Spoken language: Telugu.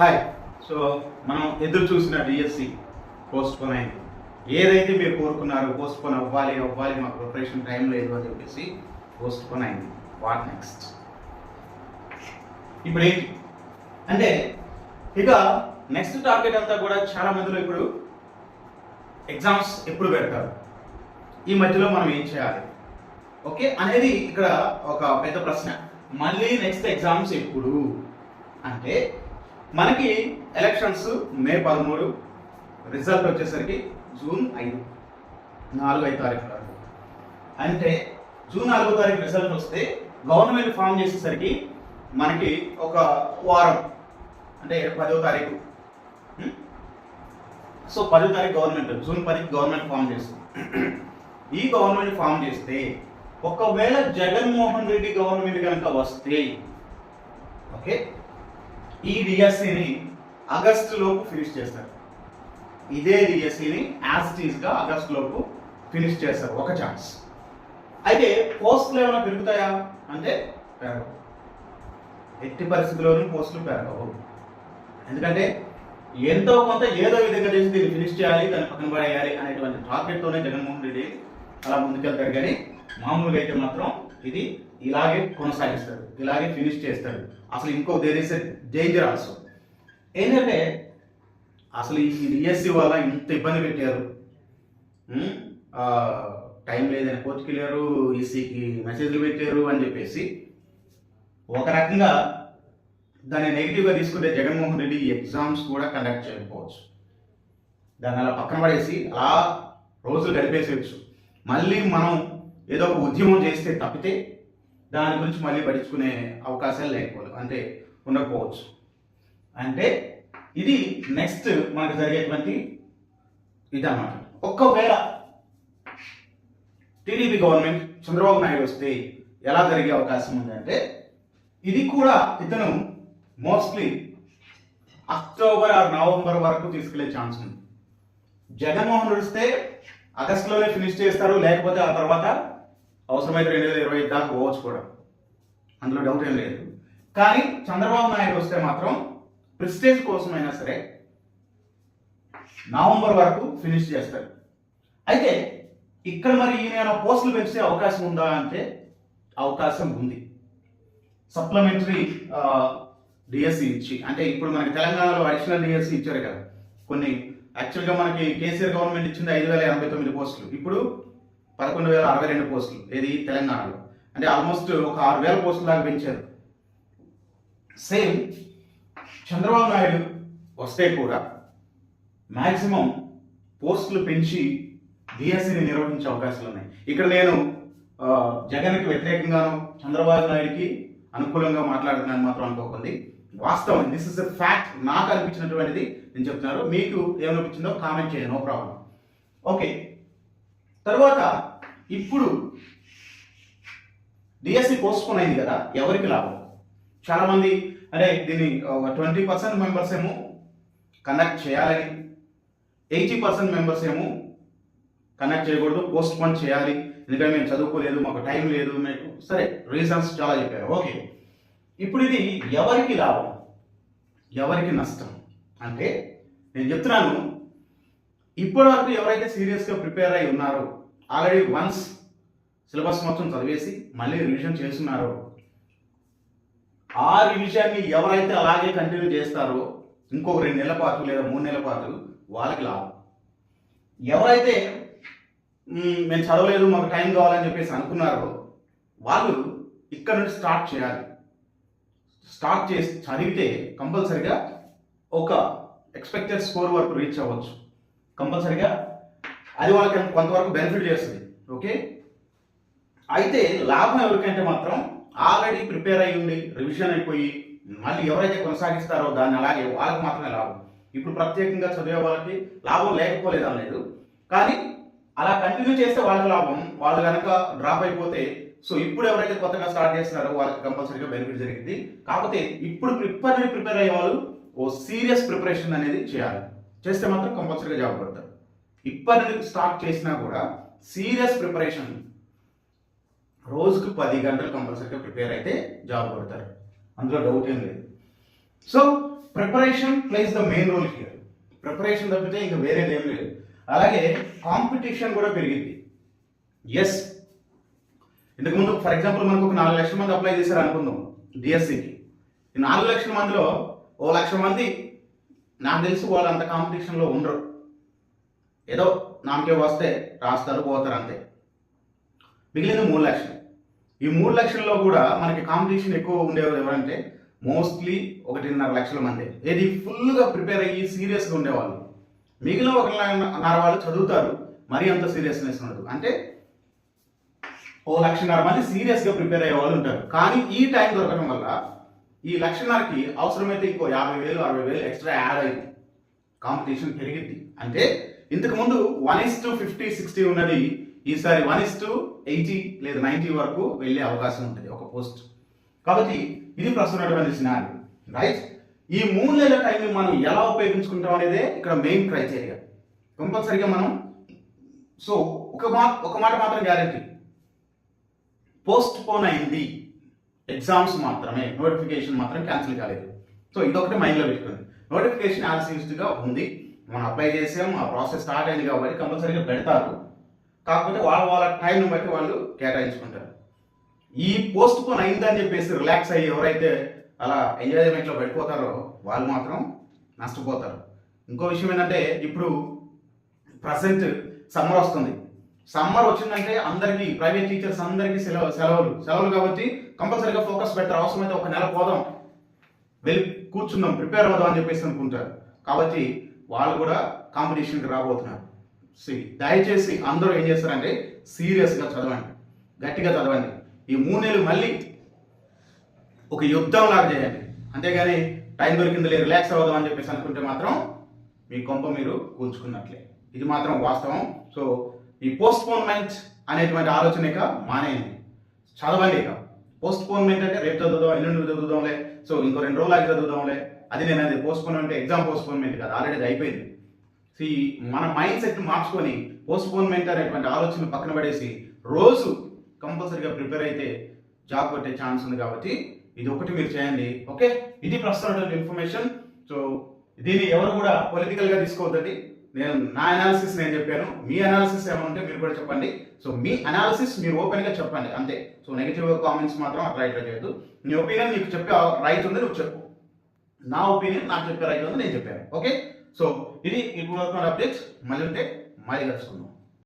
హాయ్ సో మనం ఎదురు చూసిన డిఎస్సి పోస్ట్ పోన్ అయింది. ఏదైతే మీరు కోరుకున్నారో పోస్ట్ పోన్ అవ్వాలి అవ్వాలి మాకు ప్రిపరేషన్ టైం లేదు అని చెప్పేసి పోస్ట్ పోన్ అయింది. వాట్ నెక్స్ట్ ఇప్పుడు ఏంటి? అంటే ఇక నెక్స్ట్ టార్గెట్ అంతా కూడా చాలా మందిలో ఇప్పుడు ఎగ్జామ్స్ ఎప్పుడు పెడతారు? ఈ మధ్యలో మనం ఏం చేయాలి? ఓకే అనేది ఇక్కడ ఒక పెద్ద ప్రశ్న. మళ్ళీ నెక్స్ట్ ఎగ్జామ్స్ ఎప్పుడు? అంటే మనకి ఎలక్షన్స్ మే పదమూడు రిజల్ట్ వచ్చేసరికి జూన్ ఐదు నాలుగు ఐదు తారీఖు వరకు. అంటే జూన్ నాలుగో తారీఖు రిజల్ట్ వస్తే గవర్నమెంట్ ఫామ్ చేసేసరికి మనకి ఒక వారం అంటే పదో తారీఖు. సో పదో తారీఖు గవర్నమెంట్ జూన్ పదికి గవర్నమెంట్ ఫామ్ చేస్తుంది. ఈ గవర్నమెంట్ ఫామ్ చేస్తే ఒకవేళ జగన్మోహన్ రెడ్డి గవర్నమెంట్ కనుక వస్తే ఓకే? ఈ డిఎస్సిని ఆగస్టులోపు ఫినిష్ చేస్తారు. ఇదే డిఎస్సిని యాజ్గా లోపు ఫినిష్ చేస్తారు. ఒక ఛాన్స్ అయితే పోస్టులు ఏమైనా పెరుగుతాయా? అంటే పెరగవు. ఎట్టి పరిస్థితుల్లోనూ పోస్టులు పెరగవు. ఎందుకంటే ఎంతో కొంత ఏదో విధంగా చేసి దీన్ని ఫినిష్ చేయాలి దాన్ని పక్కన పడేయాలి అనేటువంటి టార్గెట్తోనే జగన్మోహన్ రెడ్డి అలా ముందుకెళ్తారు. కానీ మామూలుగా అయితే మాత్రం ఇది ఇలాగే కొనసాగిస్తారు ఇలాగే ఫినిష్ చేస్తారు అసలు ఇంకో దేర్ ఇస్ డేంజర్ ఆల్సో ఏంటంటే అసలు ఈ డిఎస్సి వల్ల ఇంత ఇబ్బంది పెట్టారు. టైం లేదని కోర్టుకి వెళ్ళారు ఈసీకి మెసేజ్లు పెట్టారు అని చెప్పేసి. ఒక రకంగా దాన్ని నెగిటివ్గా తీసుకుంటే జగన్మోహన్ రెడ్డి ఎగ్జామ్స్ కూడా కండక్ట్ చేయకపోవచ్చు. దాన్ని అలా పక్కన పడేసి అలా రోజులు గడిపేసేయచ్చు. మళ్ళీ మనం ఏదో ఒక ఉద్యమం చేస్తే తప్పితే దాని గురించి మళ్ళీ పట్టించుకునే అవకాశాలు లేకపోవడం అంటే ఉండకపోవచ్చు. అంటే ఇది నెక్స్ట్ మనకు జరిగేటువంటి ఇది అన్నమాట ఒక్కవేళ టీడీపీ గవర్నమెంట్ చంద్రబాబు నాయుడు వస్తే ఎలా జరిగే అవకాశం ఉందంటే ఇది కూడా ఇతను మోస్ట్లీ అక్టోబర్ ఆర్ నవంబర్ వరకు తీసుకెళ్ళే ఛాన్స్ ఉంది. జగన్మోహన్ రెడ్డి ఆగస్టులోనే ఫినిష్ చేస్తారు లేకపోతే ఆ తర్వాత అవసరమైతే రెండు వేల ఇరవై ఐదు దాకా పోవచ్చు కూడా. అందులో డౌట్ ఏం లేదు. కానీ చంద్రబాబు నాయుడు వస్తే మాత్రం ప్రిస్టేజ్ కోసమైనా సరే నవంబర్ వరకు ఫినిష్ చేస్తారు. అయితే ఇక్కడ మరి ఈయన పోస్టులు పెంచే అవకాశం ఉందా అంటే అవకాశం ఉంది. సప్లిమెంటరీ డిఎస్సి ఇచ్చి అంటే ఇప్పుడు మనకి తెలంగాణలో అడిషనల్ డిఎస్సి ఇచ్చారు కదా. కొన్ని యాక్చువల్గా మనకి కేసీఆర్ గవర్నమెంట్ ఇచ్చింది ఐదు వేల ఎనభై తొమ్మిది పోస్టులు. ఇప్పుడు పదకొండు వేల అరవై రెండు పోస్టులు. ఏది? తెలంగాణలో. అంటే ఆల్మోస్ట్ ఒక ఆరు వేల పోస్టులు దాకా పెంచారు. సేమ్ చంద్రబాబు నాయుడు వస్తే కూడా మ్యాక్సిమం పోస్టులు పెంచి డిఎస్సిని నిర్వహించే అవకాశాలు ఉన్నాయి. ఇక్కడ నేను జగన్కి వ్యతిరేకంగాను చంద్రబాబు నాయుడుకి అనుకూలంగా మాట్లాడుతున్నాను మాత్రం అనుకోకండి. వాస్తవం దిస్ ఇస్ ఎ ఫ్యాక్ట్ నాకు అనిపించినటువంటిది నేను చెప్తున్నాను. మీకు ఏమనిపించిందో కామెంట్ చేయండి నో ప్రాబ్లం ఓకే తర్వాత ఇప్పుడు డిఎస్సి పోస్ట్పోన్ అయింది కదా ఎవరికి లాభం? చాలామంది అరే దీన్ని ట్వంటీ పర్సెంట్ మెంబర్స్ ఏమో కనెక్ట్ చేయాలని ఎయిటీ పర్సెంట్ మెంబర్స్ ఏమో కనెక్ట్ చేయకూడదు పోస్ట్ పోన్ చేయాలి ఎందుకంటే మేము చదువుకోలేదు మాకు టైం లేదు మీకు సరే రీజన్స్ చాలా చెప్పారు ఓకే. ఇప్పుడు ఇది ఎవరికి లాభం? ఎవరికి నష్టం? అంటే నేను చెప్తున్నాను ఇప్పటి వరకు ఎవరైతే సీరియస్గా ప్రిపేర్ అయి ఉన్నారో ఆల్రెడీ వన్స్ సిలబస్ మొత్తం చదివేసి మళ్ళీ రివిజన్ చేస్తున్నారో ఆ రివిజన్ని ఎవరైతే అలాగే కంటిన్యూ చేస్తారో ఇంకొక రెండు నెలల పాటు లేదా మూడు నెలల పాటు వాళ్ళకి లాభం. ఎవరైతే మేము చదవలేదు మాకు టైం కావాలని చెప్పేసి అనుకున్నారో వాళ్ళు ఇక్కడ నుండి స్టార్ట్ చేయాలి. స్టార్ట్ చేసి చదివితే కంపల్సరిగా ఒక ఎక్స్పెక్టెడ్ స్కోర్ వరకు రీచ్ అవ్వచ్చు. కంపల్సరిగా అది వాళ్ళకి కొంతవరకు బెనిఫిట్ చేస్తుంది. ఓకే అయితే లాభం ఎవరికంటే మాత్రం ఆల్రెడీ ప్రిపేర్ అయ్యి ఉండి రివిజన్ అయిపోయి మళ్ళీ ఎవరైతే కొనసాగిస్తారో దాన్ని అలాగే వాళ్ళకి మాత్రమే లాభం. ఇప్పుడు ప్రత్యేకంగా చదివే వాళ్ళకి లాభం లేకపోలేదు అనలేదు. కానీ అలా కంటిన్యూ చేస్తే వాళ్ళకి లాభం వాళ్ళు కనుక డ్రాప్ అయిపోతే సో ఇప్పుడు ఎవరైతే కొత్తగా స్టార్ట్ చేస్తున్నారో వాళ్ళకి కంపల్సరీగా బెనిఫిట్ జరిగింది. కాకపోతే ఇప్పుడు ప్రిపేర్ ప్రిపేర్ అయ్యే వాళ్ళు ఓ సీరియస్ ప్రిపరేషన్ అనేది చేయాలి. చేస్తే మాత్రం కంపల్సరీగా జాబ్ పడతారు ఇప్పటి నుంచి స్టార్ట్ చేసినా కూడా సీరియస్ ప్రిపరేషన్ రోజుకు పది గంటలు కంపల్సరీగా ప్రిపేర్ అయితే జాబ్ కొడతారు. అందులో డౌట్ ఏం లేదు. So preparation plays the main role here preparation తప్పితే ఇంకా వేరేది ఏం లేదు. అలాగే కాంపిటీషన్ కూడా పెరిగింది. ఎస్ ఇంతకుముందు ఫర్ ఎగ్జాంపుల్ మనకు ఒక నాలుగు లక్షల మంది అప్లై చేశారు అనుకుందాం డిఎస్సికి నాలుగు లక్షల మందిలో ఓ లక్ష మంది నాకు తెలిసి వాళ్ళు అంత కాంపిటీషన్లో ఉండరు. ఏదో నాకే వస్తే రాస్తారు పోతారు అంతే. మిగిలిన మూడు లక్షలు. ఈ మూడు లక్షల్లో కూడా మనకి కాంపిటీషన్ ఎక్కువ ఉండేవారు ఎవరంటే మోస్ట్లీ ఒకటిన్నర లక్షల మంది. ఏది ఫుల్గా ప్రిపేర్ అయ్యి సీరియస్గా ఉండేవాళ్ళు. మిగిలిన ఒకటిన్నర వాళ్ళు చదువుతారు మరీ అంత సీరియస్నెస్ ఉండదు. అంటే ఓ లక్షన్నర మంది సీరియస్గా ప్రిపేర్ అయ్యే వాళ్ళు ఉంటారు. కానీ ఈ టైం దొరకడం వల్ల ఈ లక్షన్నరకి అవసరమైతే ఇంకో యాభై వేలు అరవై వేలు ఎక్స్ట్రా యాడ్ అయింది. కాంపిటీషన్ పెరిగింది అంటే ఇంతకు ముందు one is to fifty sixty ఉన్నది. ఈసారి వన్ ఇస్ టు ఎయిటీ లేదా నైంటీ వరకు వెళ్ళే అవకాశం ఉంటుంది ఒక పోస్ట్ కాబట్టి ఇది ప్రస్తుతమైనటువంటి సినారీ రైట్ ఈ మూడు నెలల టైంని మనం ఎలా ఉపయోగించుకుంటాం అనేదే ఇక్కడ మెయిన్ క్రైటీరియా కంపల్సరీగా మనం సో ఒక మాట ఒక మాట మాత్రం గ్యారంటీ పోస్ట్ పోన్ అయింది. ఎగ్జామ్స్ మాత్రమే నోటిఫికేషన్ మాత్రం క్యాన్సిల్ కాలేదు. సో ఇదొకటి మైండ్లో పెట్టుకుంది నోటిఫికేషన్ యాన్సిస్ట్గా ఉంది. మనం అప్లై చేసాం ఆ ప్రాసెస్ స్టార్ట్ అయింది కాబట్టి కంపల్సరీగా పెడతారు. కాకపోతే వాళ్ళ వాళ్ళ టైంని బట్టి వాళ్ళు కేటాయించుకుంటారు. ఈ పోస్ట్ పోన్ అయిందని చెప్పేసి రిలాక్స్ అయ్యి ఎవరైతే అలా ఎంజాయ్మెంట్లో పడిపోతారో వాళ్ళు మాత్రం నష్టపోతారు. ఇంకో విషయం ఏంటంటే ఇప్పుడు ప్రజెంట్ సమ్మర్ వస్తుంది. సమ్మర్ వచ్చిందంటే అందరికీ ప్రైవేట్ టీచర్స్ అందరికీ సెలవు సెలవులు. సెలవులు కాబట్టి కంపల్సరీగా ఫోకస్ పెట్టారు. అవసరమైతే ఒక నెల పోదాం. వెళ్ళి కూర్చుందాం ప్రిపేర్ అవుదాం అని చెప్పేసి అనుకుంటారు. కాబట్టి వాళ్ళు కూడా కాంపిటీషన్కి రాబోతున్నారు. సి దయచేసి అందరూ ఏం చేస్తారంటే సీరియస్గా చదవండి. గట్టిగా చదవండి. ఈ మూడు నెలలు మళ్ళీ ఒక యుద్ధం లాగా చేయండి. అంతేగాని టైం దొరికింది రిలాక్స్ అవుదాం అని చెప్పేసి అనుకుంటే మాత్రం మీ కొంప మీరు కూల్చుకున్నట్లే. ఇది మాత్రం వాస్తవం. సో ఈ పోస్ట్పోన్మెంట్ అనేటువంటి ఆలోచన ఇక మానేయండి. చదవండి ఇక. పోస్ట్పోన్మెంట్ అంటే రేపు చదువుదాం ఎల్లుండి చదువుదాంలే సో ఇంకో రెండు రోజులు ఆగి చదువుదాంలే. అది నేను అది పోస్ట్పోన్ అంటే ఎగ్జామ్ పోస్ట్పోన్మెంట్ కాదు ఆల్రెడీ అది అయిపోయింది. సీ మన మైండ్ సెట్ మార్చుకొని పోస్ట్పోన్మెంట్ అనేటువంటి ఆలోచన పక్కన పడేసి రోజు కంపల్సరీగా ప్రిపేర్ అయితే జాబ్ కొట్టే ఛాన్స్ ఉంది కాబట్టి ఇది ఒకటి మీరు చేయండి. ఓకే ఇది ప్రస్తుతం ఇన్ఫర్మేషన్ సో దీన్ని ఎవరు కూడా పొలిటికల్గా తీసుకోవద్దండి. నేను నా అనాలిసిస్ నేను చెప్పాను. మీ అనాలిసిస్ ఏమైనా ఉంటే మీరు కూడా చెప్పండి. సో మీ అనాలిసిస్ మీరు ఓపెన్గా చెప్పండి. అంతే. సో నెగిటివ్ కామెంట్స్ మాత్రం అట్లా ఇట్లా చేయొద్దు. నీ ఒపీనియన్ నీకు చెప్పే రైట్ ఉంది నువ్వు చెప్పు. నా ఒపీనియన్ నాకు చెప్పే రైట్ ఉంది నేను చెప్పాను. ఓకే సో ఇది ఇప్పుడు అప్డేట్స్ మళ్ళీ ఉంటే మళ్ళీ కలుసుకుందాం.